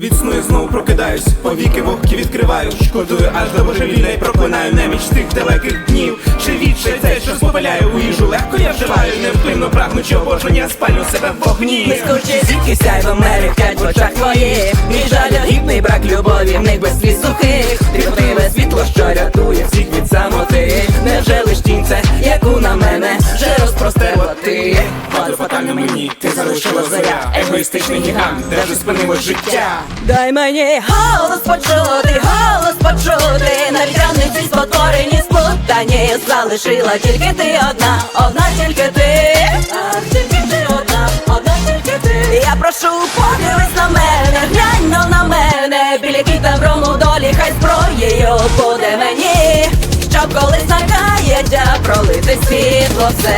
Від сну я знову прокидаюсь, повіки вогкі відкриваю, шкодую аж до божевілля і проклинаю неміч тих далеких днів. Живіше цей, що спопиляє у їжу, легко я вживаю, невпинно прагнучи обоження, спалю себе в вогні. Блискучі зірки сяйво мерехтять в очах твоїх. Мій жалюгідний брак любові, в них без сліз сухих. Тріпливе світло, що рятує всіх від самоти. Невже лиш тінь це, яку на мене вже розпростерла ти Паду фатально мені, ти залишила заря, егоїстичний гігант, де вже спинило життя. Дай мені голос почути, голос почути. На вітравниці спотворені сплутані. Залишила тільки ти одна, одна тільки ти. Ах, тільки ти одна, одна тільки ти. Я прошу, подивись на мене, глянь но на мене. Біля кітаврому долі, хай зброєю буде мені. Щоб колись накається пролити світло все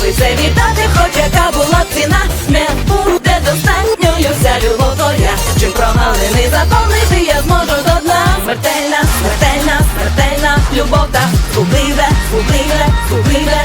готовий це віддати, хоч яка була ціна. Не буде достатньою вся любов твоя. Чим прогалини заповнити я зможу до дна. Смертельна, смертельна, смертельна любов та губливе, губливе, згубливе